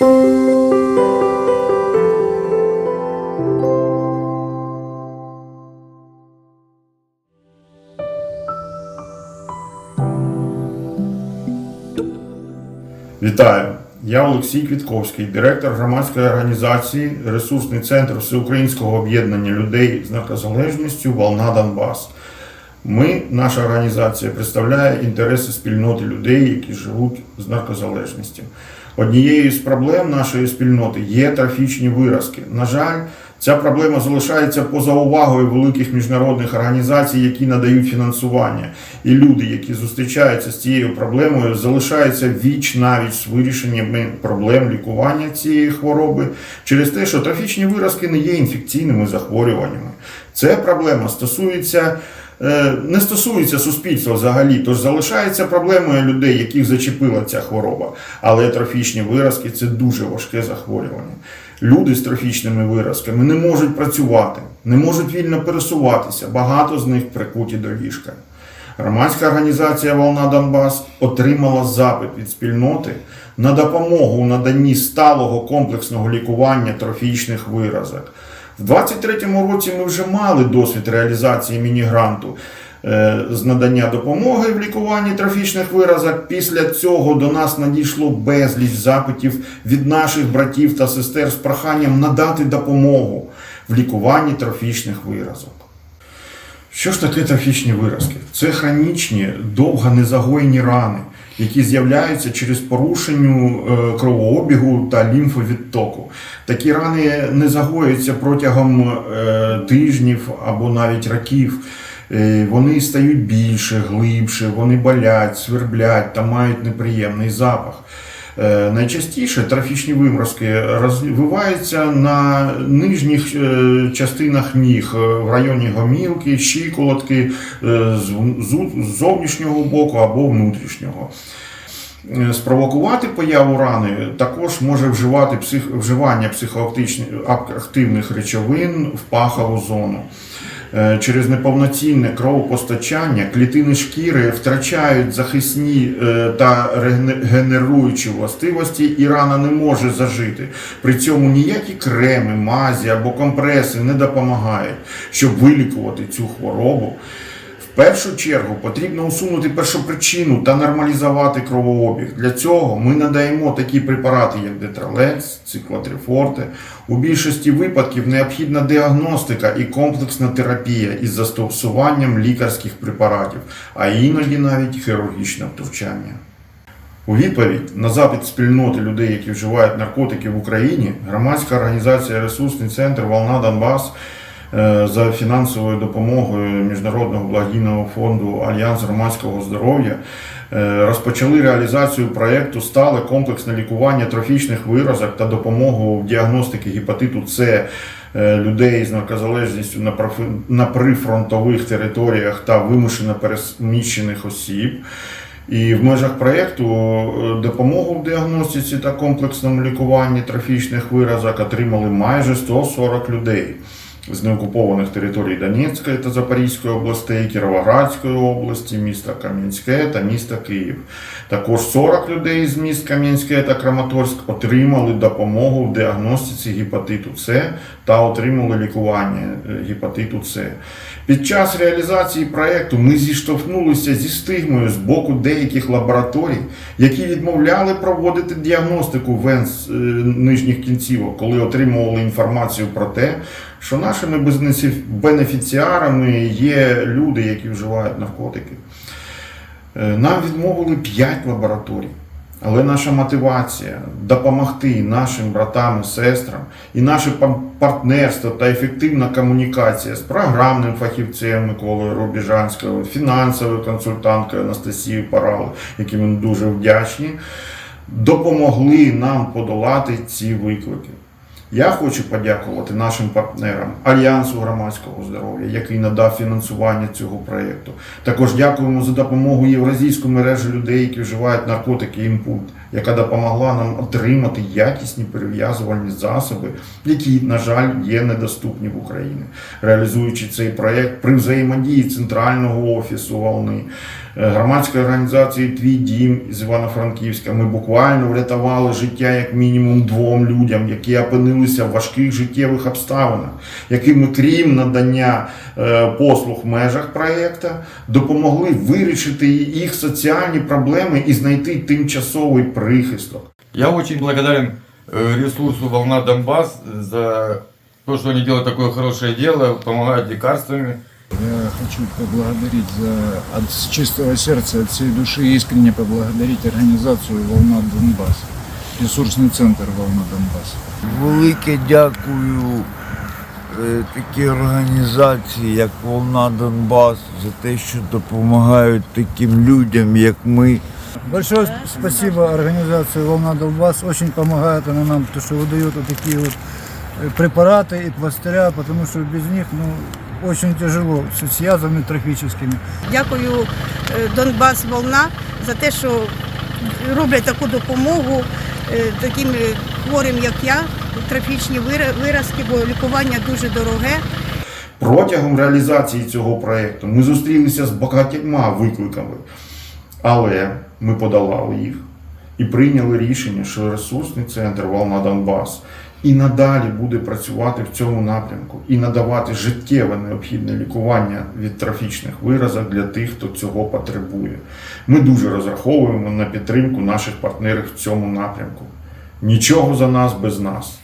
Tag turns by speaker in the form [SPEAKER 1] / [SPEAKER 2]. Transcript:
[SPEAKER 1] Вітаю! Я Олексій Квітковський, директор громадської організації Ресурсний центр Всеукраїнського об'єднання людей з наркозалежністю Волна Донбас. Ми, наша організація, представляє інтереси спільноти людей, які живуть з наркозалежністю. Однією з проблем нашої спільноти є трофічні виразки. На жаль, ця проблема залишається поза увагою великих міжнародних організацій, які надають фінансування. І люди, які зустрічаються з цією проблемою, залишаються віч навіть з вирішеннями проблем лікування цієї хвороби через те, що трофічні виразки не є інфекційними захворюваннями. Ця проблема стосується. Е, Не стосується суспільства взагалі, тож залишається проблемою людей, яких зачепила ця хвороба. Але трофічні виразки це дуже важке захворювання. Люди з трофічними виразками не можуть працювати, не можуть вільно пересуватися. Багато з них прикуті до ліжка. Громадська організація Волна Донбас отримала запит від спільноти на допомогу у наданні сталого комплексного лікування трофічних виразок. В 23-му році ми вже мали досвід реалізації міні-гранту е, з надання допомоги в лікуванні трофічних виразок. Після цього до нас надійшло безліч запитів від наших братів та сестер з проханням надати допомогу в лікуванні трофічних виразок. Що ж таке трофічні виразки? Це хронічні, довго незагоєні рани, які з'являються через порушенню е, кровообігу та лімфовідтоку. Такі рани не загоюються протягом е, тижнів або навіть років. Е, Вони стають більше, глибше, вони болять, сверблять та мають неприємний запах. Е, Найчастіше трофічні виморозки розвиваються на нижніх е, частинах ніг е, в районі гомілки, щиколотки з зовнішнього боку або внутрішнього. Спровокувати появу рани також може вживати псих, вживання психоактивних речовин в пахову зону. Е, Через неповноцінне кровопостачання клітини шкіри втрачають захисні е, та регенеруючі властивості, і рана не може зажити. При цьому ніякі креми, мазі або компреси не допомагають, щоб вилікувати цю хворобу. Першу чергу потрібно усунути першопричину та нормалізувати кровообіг. Для цього ми надаємо такі препарати, як Детралекс, циклотрифорте. У більшості випадків необхідна діагностика і комплексна терапія із застосуванням лікарських препаратів, а іноді навіть хірургічне втручання. У відповідь на запит спільноти людей, які вживають наркотики в Україні, громадська організація Ресурсний центр Волна Донбас за фінансовою допомогою Міжнародного благодійного фонду Альянс громадського здоров'я е, розпочали реалізацію проєкту Стале комплексне лікування трофічних виразок та допомогу в діагностиці гепатиту С е, людей з наркозалежністю на прифронтових територіях та вимушено переміщених осіб. І в межах проєкту е, допомогу в діагностиці та комплексному лікуванні трофічних виразок отримали майже 140 людей з неокупованих територій Донецької та Запорізької областей, Кіровоградської області, міста Кам'янське та міста Київ. Також 40 людей з міст Кам'янське та Краматорськ отримали допомогу в діагностиці гепатиту С та отримали лікування е, гепатиту С. Під час реалізації проекту ми зіштовхнулися зі стигмою з боку деяких лабораторій, які відмовляли проводити діагностику вен е, нижніх кінцівок, коли отримували інформацію про те, що нашими бенефіціарами є люди, які вживають наркотики. Е, Нам відмовили 5 лабораторій. Але наша мотивація допомогти нашим братам і сестрам і наше партнерство та ефективна комунікація з програмним фахівцем Миколою Рубіжанською, фінансовою консультанткою Анастасією Парал, яким ми дуже вдячні, допомогли нам подолати ці виклики. Я хочу подякувати нашим партнерам Альянсу громадського здоров'я, який надав фінансування цього проєкту. Також дякуємо за допомогу Євразійську мережу людей, які вживають наркотики імпульт, яка допомогла нам отримати якісні перев'язувальні засоби, які, на жаль, є недоступні в Україні. Реалізуючи цей проєкт при взаємодії центрального офісу волни, е, громадської організації Твій дім з Івано-Франківська, ми буквально врятували життя як мінімум двом людям, які опинилися в важких життєвих обставинах, яким крім надання е, послуг в межах проєкту, допомогли вирішити їх соціальні проблеми і знайти тимчасовий прихисток.
[SPEAKER 2] Я очень благодарен э, ресурсу «Волна Донбасс» за то, что они делают такое хорошее дело, помогают лекарствами.
[SPEAKER 3] Я хочу поблагодарить за от с чистого сердца, от всей души искренне поблагодарить организацию «Волна Донбасс», ресурсный центр «Волна Донбасс».
[SPEAKER 4] Велике дякую е, такій організації, як Волна Донбас, за те, що допомагають таким людям, як ми.
[SPEAKER 3] Большое спасибо организации «Волна Донбасс». Очень помогает она нам, потому что выдает вот такие вот э, препараты и пластыря, потому что без них ну, очень тяжело с с язвами трофическими.
[SPEAKER 5] Дякую е, Донбас Волна за те, що роблять таку допомогу е, таким е, хворим, як я, трофічні вира- виразки, бо лікування дуже дороге.
[SPEAKER 1] Протягом реалізації цього проєкту ми зустрілися з багатьма викликами, але ми подолали їх і прийняли рішення, що ресурсний центр Волна Донбас і надалі буде працювати в цьому напрямку і надавати життєве необхідне лікування від трофічних виразок для тих, хто цього потребує. Ми дуже розраховуємо на підтримку наших партнерів в цьому напрямку. Нічого за нас без нас.